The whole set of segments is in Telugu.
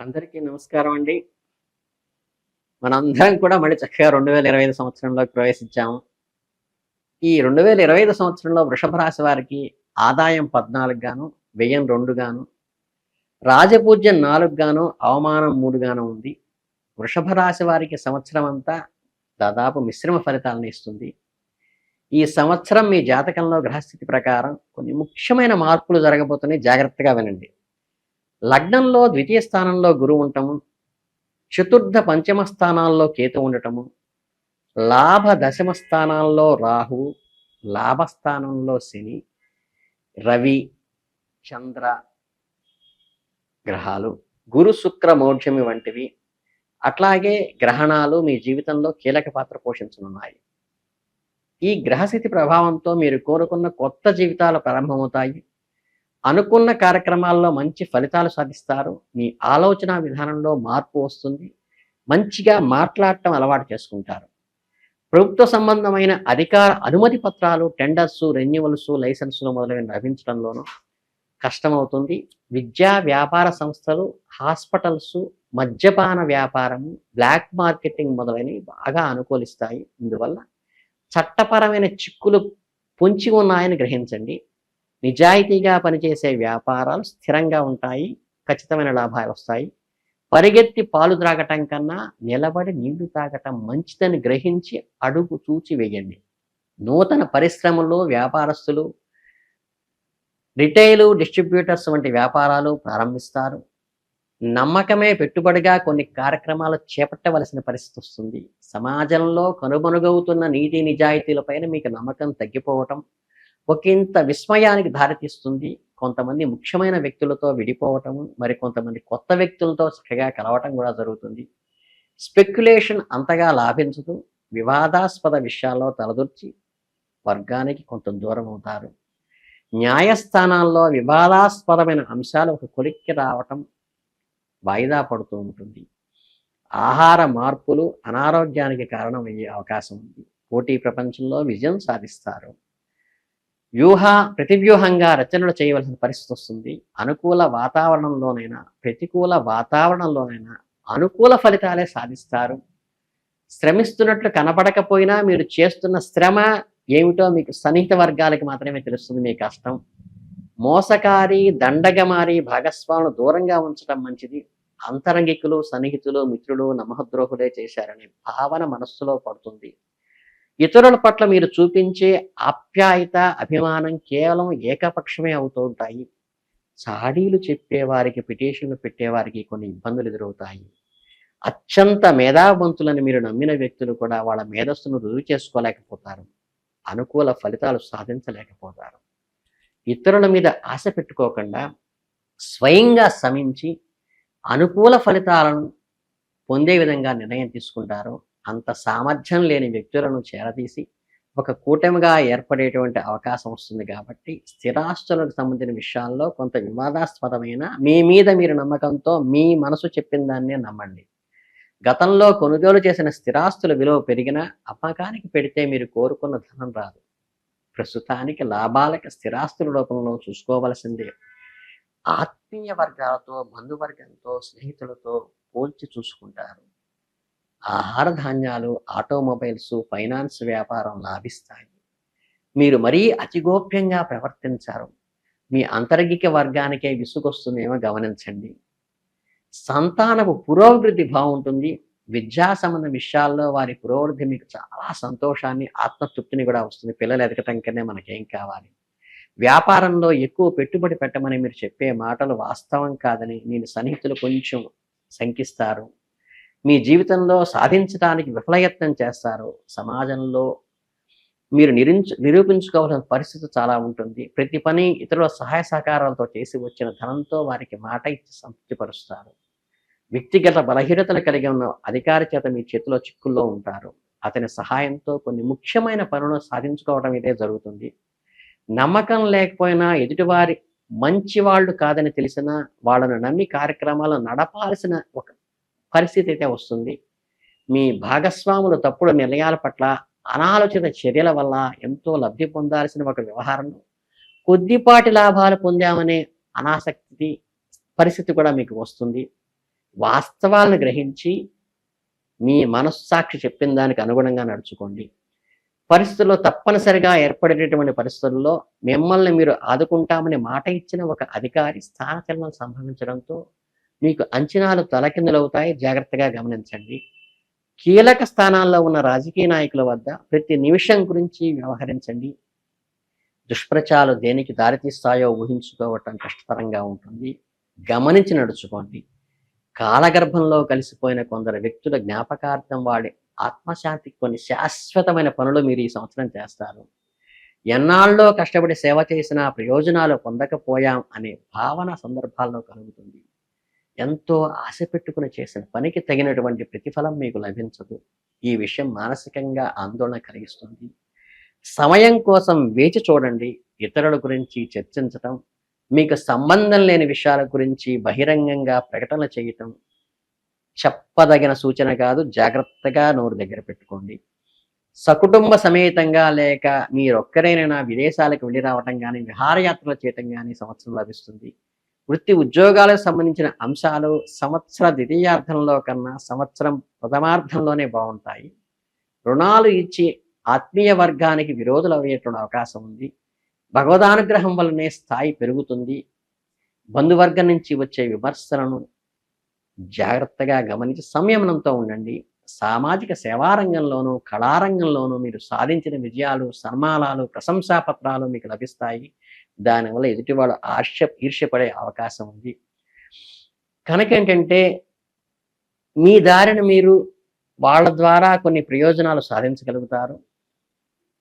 అందరికీ నమస్కారం అండి. మనందరం కూడా మళ్ళీ చక్కగా రెండు వేల ఇరవై ఐదు సంవత్సరంలోకి ప్రవేశించాము. ఈ రెండు వేల ఇరవై ఐదు సంవత్సరంలో వృషభ రాశి వారికి ఆదాయం పద్నాలుగు గాను వ్యయం రెండు గాను రాజపూజ్యం నాలుగు గాను అవమానం మూడు గాను ఉంది. వృషభ రాశి వారికి సంవత్సరం అంతా దాదాపు మిశ్రమ ఫలితాలను ఇస్తుంది. ఈ సంవత్సరం మీ జాతకంలో గ్రహస్థితి ప్రకారం కొన్ని ముఖ్యమైన మార్పులు జరగబోతున్నాయి. జాగ్రత్తగా వినండి. లగ్నంలో ద్వితీయ స్థానంలో గురువు ఉండటము చతుర్థ పంచమ స్థానాల్లో కేతు ఉండటము లాభ దశమ స్థానాల్లో రాహు లాభస్థానంలో శని రవి చంద్ర గ్రహాలు గురు శుక్ర మౌఢ్యమి వంటివి. అట్లాగే గ్రహణాలు మీ జీవితంలో కీలక పాత్ర పోషించనున్నాయి. ఈ గ్రహస్థితి ప్రభావంతో మీరు కోరుకున్న కొత్త జీవితాలు ప్రారంభమవుతాయి. అనుకున్న కార్యక్రమాల్లో మంచి ఫలితాలు సాధిస్తారు. మీ ఆలోచన విధానంలో మార్పు వస్తుంది. మంచిగా మాట్లాడటం అలవాటు చేసుకుంటారు. ప్రభుత్వ సంబంధమైన అధికార అనుమతి పత్రాలు టెండర్స్ రెన్యువల్స్ లైసెన్సులు మొదలైన లభించడంలోనూ కష్టమవుతుంది. విద్యా వ్యాపార సంస్థలు హాస్పిటల్స్ మద్యపాన వ్యాపారము బ్లాక్ మార్కెటింగ్ మొదలైనవి బాగా అనుకూలిస్తాయి. ఇందువల్ల చట్టపరమైన చిక్కులు పొంచి ఉన్నాయని గ్రహించండి. నిజాయితీగా పనిచేసే వ్యాపారాలు స్థిరంగా ఉంటాయి ఖచ్చితమైన లాభాలు వస్తాయి. పరిగెత్తి పాలు త్రాగటం కన్నా నిలబడి నీళ్ళు తాగటం మంచిదని గ్రహించి అడుగు చూచి వేయండి. నూతన పరిశ్రమల్లో వ్యాపారస్తులు రిటైలు డిస్ట్రిబ్యూటర్స్ వంటి వ్యాపారాలు ప్రారంభిస్తారు. నమ్మకమే పెట్టుబడిగా కొన్ని కార్యక్రమాలు చేపట్టవలసిన పరిస్థితి వస్తుంది. సమాజంలో కనుమరుగవుతున్న నీతి నిజాయితీలపైన మీకు నమ్మకం తగ్గిపోవటం ఒకంత విస్మయానికి దారితీస్తుంది. కొంతమంది ముఖ్యమైన వ్యక్తులతో విడిపోవటము మరి కొంతమంది కొత్త వ్యక్తులతో చక్కగా కలవటం కూడా జరుగుతుంది. స్పెక్యులేషన్ అంతగా లాభించదు. వివాదాస్పద విషయాల్లో తలదూర్చి వర్గానికి కొంత దూరం అవుతారు. న్యాయస్థానాల్లో వివాదాస్పదమైన అంశాలు ఒక కొలిక్కి రావటం వాయిదా పడుతూ ఉంటుంది. ఆహార మార్పులు అనారోగ్యానికి కారణమయ్యే అవకాశం ఉంది. పోటీ ప్రపంచంలో విజయం సాధిస్తారు. వ్యూహ ప్రతివ్యూహంగా రచనలు చేయవలసిన పరిస్థితి వస్తుంది. అనుకూల వాతావరణంలోనైనా ప్రతికూల వాతావరణంలోనైనా అనుకూల ఫలితాలే సాధిస్తారు. శ్రమిస్తున్నట్లు కనపడకపోయినా మీరు చేస్తున్న శ్రమ ఏమిటో మీకు సన్నిహిత వర్గాలకి మాత్రమే తెలుస్తుంది మీ కష్టం. మోసకారి దండగమారి భాగస్వాములు దూరంగా ఉంచడం మంచిది. అంతరంగికులు సన్నిహితులు మిత్రులు నమహద్రోహులే చేశారనే భావన మనస్సులో పడుతుంది. ఇతరుల పట్ల మీరు చూపించే ఆప్యాయత అభిమానం కేవలం ఏకపక్షమే అవుతూ ఉంటాయి. చాడీలు చెప్పేవారికి పిటిషన్లు పెట్టేవారికి కొన్ని ఇబ్బందులు ఎదురవుతాయి. అత్యంత మేధావంతులని మీరు నమ్మిన వ్యక్తులు కూడా వాళ్ళ మేధస్సును రుజువు చేసుకోలేకపోతారు. అనుకూల ఫలితాలు సాధించలేకపోతారు. ఇతరుల మీద ఆశ పెట్టుకోకుండా స్వయంగా శ్రమించి అనుకూల ఫలితాలను పొందే విధంగా నిర్ణయం తీసుకుంటారు. అంత సామర్థ్యం లేని వ్యక్తులను చేరదీసి ఒక కూటమిగా ఏర్పడేటువంటి అవకాశం వస్తుంది కాబట్టి స్థిరాస్తులకు సంబంధించిన విషయాల్లో కొంత వివాదాస్పదమైన మీ మీద మీరు నమ్మకంతో మీ మనసు చెప్పిన దాన్నే నమ్మండి. గతంలో కొనుగోలు చేసిన స్థిరాస్తుల విలువ పెరిగినా అమ్మకానికి పెడితే మీరు కోరుకున్న ధనం రాదు. ప్రస్తుతానికి లాభాలకి స్థిరాస్తుల రూపంలో చూసుకోవలసిందే. ఆత్మీయ వర్గాలతో బంధువర్గంతో స్నేహితులతో పోల్చి చూసుకుంటారు. ఆహార ధాన్యాలు ఆటోమొబైల్స్ ఫైనాన్స్ వ్యాపారం లాభిస్తాయి. మీరు మరీ అతిగోప్యంగా ప్రవర్తించారు. మీ అంతర్గిక వర్గానికే విసుగొస్తుందేమో గమనించండి. సంతానపు పురోభివృద్ధి బాగుంటుంది. విద్యా సంబంధ విషయాల్లో వారి పురోభివృద్ధి మీకు చాలా సంతోషాన్ని ఆత్మతృప్తిని కూడా వస్తుంది. పిల్లలు ఎదగటం కన్నా మనకేం కావాలి? వ్యాపారంలో ఎక్కువ పెట్టుబడి పెట్టమని మీరు చెప్పే మాటలు వాస్తవం కాదని నేను సన్నిహితులు కొంచెం శంకిస్తారు. మీ జీవితంలో సాధించడానికి విఫలయత్నం చేస్తారు. సమాజంలో మీరు నిరించు నిరూపించుకోవాల్సిన పరిస్థితి చాలా ఉంటుంది. ప్రతి పని ఇతరుల సహాయ సహకారాలతో చేసి వచ్చిన ధనంతో వారికి మాట ఇచ్చి సంతృప్తిపరుస్తారు. వ్యక్తిగత బలహీనతలు కలిగి ఉన్న అధికారి చేత మీ చేతిలో చిక్కుల్లో ఉంటారు. అతని సహాయంతో కొన్ని ముఖ్యమైన పనులు సాధించుకోవడం ఇదే జరుగుతుంది. నమ్మకం లేకపోయినా ఎదుటివారి మంచి వాళ్ళు కాదని తెలిసినా వాళ్ళను నమ్మి కార్యక్రమాలు నడపాల్సిన ఒక పరిస్థితి అయితే వస్తుంది. మీ భాగస్వాములు తప్పుడు నిర్ణయాల పట్ల అనాలోచిత చర్యల వల్ల ఎంతో లబ్ధి పొందాల్సిన ఒక వ్యవహారంలో కొద్దిపాటి లాభాలు పొందామనే అనాసక్తి పరిస్థితి కూడా మీకు వస్తుంది. వాస్తవాలను గ్రహించి మీ మనస్సాక్షి చెప్పిన దానికి అనుగుణంగా నడుచుకోండి. పరిస్థితుల్లో తప్పనిసరిగా ఏర్పడేటటువంటి పరిస్థితుల్లో మిమ్మల్ని మీరు ఆదుకుంటామని మాట ఇచ్చిన ఒక అధికారి స్థానచలనం సంభవించడంతో మీకు అంచనాలు తలకిందులవుతాయి జాగ్రత్తగా గమనించండి. కీలక స్థానాల్లో ఉన్న రాజకీయ నాయకుల వద్ద ప్రతి నిమిషం గురించి వ్యవహరించండి. దుష్ప్రచారాలు దేనికి దారితీస్తాయో ఊహించుకోవటం కష్టతరంగా ఉంటుంది. గమనించి నడుచుకోండి. కాలగర్భంలో కలిసిపోయిన కొందరు వ్యక్తుల జ్ఞాపకార్థం వాడి ఆత్మశాంతికి కొన్ని శాశ్వతమైన పనులు మీరు ఈ సంవత్సరం చేస్తారు. ఎన్నాళ్ళలో కష్టపడి సేవ చేసిన ప్రయోజనాలు పొందకపోయాం అనే భావన సందర్భాల్లో కలుగుతుంది. ఎంతో ఆశ పెట్టుకుని చేసిన పనికి తగినటువంటి ప్రతిఫలం మీకు లభించదు. ఈ విషయం మానసికంగా ఆందోళన కలిగిస్తుంది. సమయం కోసం వేచి చూడండి. ఇతరుల గురించి చర్చించటం మీకు సంబంధం లేని విషయాల గురించి బహిరంగంగా ప్రకటన చేయటం చెప్పదగిన సూచన కాదు జాగ్రత్తగా నోరు దగ్గర పెట్టుకోండి. సకుటుంబ సమేతంగా లేక మీరొక్కరైనా విదేశాలకు వెళ్ళి రావటం కానీ విహారయాత్రలు చేయటం కానీ సంవత్సరం లభిస్తుంది. వృత్తి ఉద్యోగాలకు సంబంధించిన అంశాలు సంవత్సర ద్వితీయార్థంలో కన్నా సంవత్సరం ప్రథమార్థంలోనే బాగుంటాయి. రుణాలు ఇచ్చి ఆత్మీయ వర్గానికి విరోధులు అయ్యేటువంటి అవకాశం ఉంది. భగవదానుగ్రహం వల్లనే స్థాయి పెరుగుతుంది. బంధువర్గం నుంచి వచ్చే విమర్శలను జాగ్రత్తగా గమనించి సంయమనంతో ఉండండి. సామాజిక సేవారంగంలోనూ కళారంగంలోనూ మీరు సాధించిన విజయాలు సన్మానాలు ప్రశంసాపత్రాలు మీకు లభిస్తాయి. దానివల్ల ఎదుటివాడు ఆర్ష ఈర్ష్యపడే అవకాశం ఉంది. కనుక ఏంటంటే మీ దారిని మీరు వాళ్ళ ద్వారా కొన్ని ప్రయోజనాలు సాధించగలుగుతారు.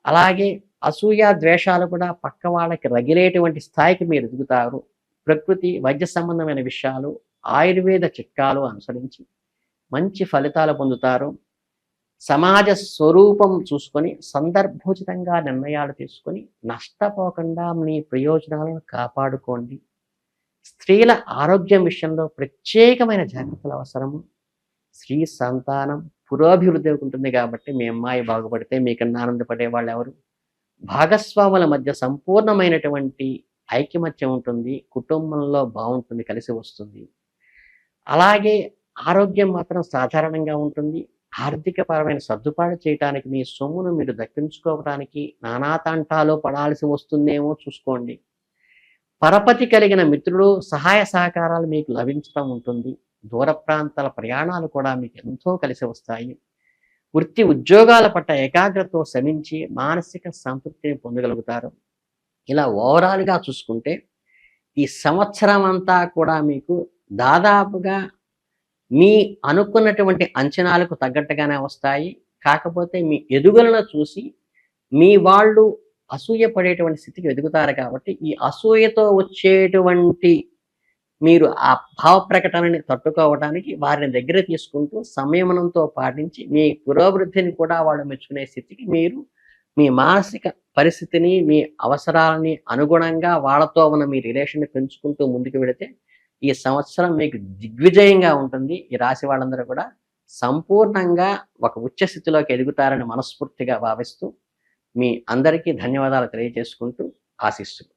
అలాగే అసూయ ద్వేషాలు కూడా పక్క వాళ్ళకి రగిలేటువంటి స్థాయికి మీరు ఎదుగుతారు. ప్రకృతి వైద్య సంబంధమైన విషయాలు ఆయుర్వేద చిట్కాలు అనుసరించి మంచి ఫలితాలు పొందుతారు. సమాజ స్వరూపం చూసుకొని సందర్భోచితంగా నిర్ణయాలు తీసుకొని నష్టపోకుండా మీ ప్రయోజనాలను కాపాడుకోండి. స్త్రీల ఆరోగ్యం విషయంలో ప్రత్యేకమైన జాగ్రత్తలు అవసరము. స్త్రీ సంతానం పురోభివృద్ధి ఉంటుంది కాబట్టి మీ అమ్మాయి బాగుపడితే మీకన్నా ఆనందపడే వాళ్ళు ఎవరు? భాగస్వాముల మధ్య సంపూర్ణమైనటువంటి ఐకమత్యం ఉంటుంది కుటుంబంలో బాగుంటుంది కలిసి వస్తుంది. అలాగే ఆరోగ్యం మాత్రం సాధారణంగా ఉంటుంది. ఆర్థిక పరమైన సర్దుబాటు చేయటానికి మీ సొమ్మును మీరు దక్కించుకోవడానికి నానాతంటాలో పడాల్సి వస్తుందేమో చూసుకోండి. పరపతి కలిగిన మిత్రుడు సహాయ సహకారాలు మీకు లభించడం ఉంటుంది. దూర ప్రాంతాల ప్రయాణాలు కూడా మీకు ఎంతో కలిసి వస్తాయి. వృత్తి ఉద్యోగాల పట్ల ఏకాగ్రతతో శ్రమించి మానసిక సంతృప్తిని పొందగలుగుతారు. ఇలా ఓవరాల్గా చూసుకుంటే ఈ సంవత్సరం అంతా కూడా మీకు దాదాపుగా మీ అనుకున్నటువంటి అంచనాలకు తగ్గట్టుగానే వస్తాయి. కాకపోతే మీ ఎదుగులను చూసి మీ వాళ్ళు అసూయ పడేటువంటి స్థితికి ఎదుగుతారు కాబట్టి ఈ అసూయతో వచ్చేటువంటి మీరు ఆ భావ ప్రకటనని తట్టుకోవడానికి వారిని దగ్గర తీసుకుంటూ సంయమనంతో పాటించి మీ పురోభివృద్ధిని కూడా వాళ్ళు మెచ్చుకునే స్థితికి మీరు మీ మానసిక పరిస్థితిని మీ అవసరాలని అనుగుణంగా వాళ్ళతో ఉన్న మీ రిలేషన్ పెంచుకుంటూ ముందుకు వెళితే ఈ సంవత్సరం మీకు దిగ్విజయంగా ఉంటుంది. ఈ రాశి వాళ్ళందరూ కూడా సంపూర్ణంగా ఒక ఉచ్చ స్థితిలోకి ఎదుగుతారని మనస్ఫూర్తిగా భావిస్తూ మీ అందరికీ ధన్యవాదాలు తెలియజేసుకుంటూ ఆశిస్తున్నాను.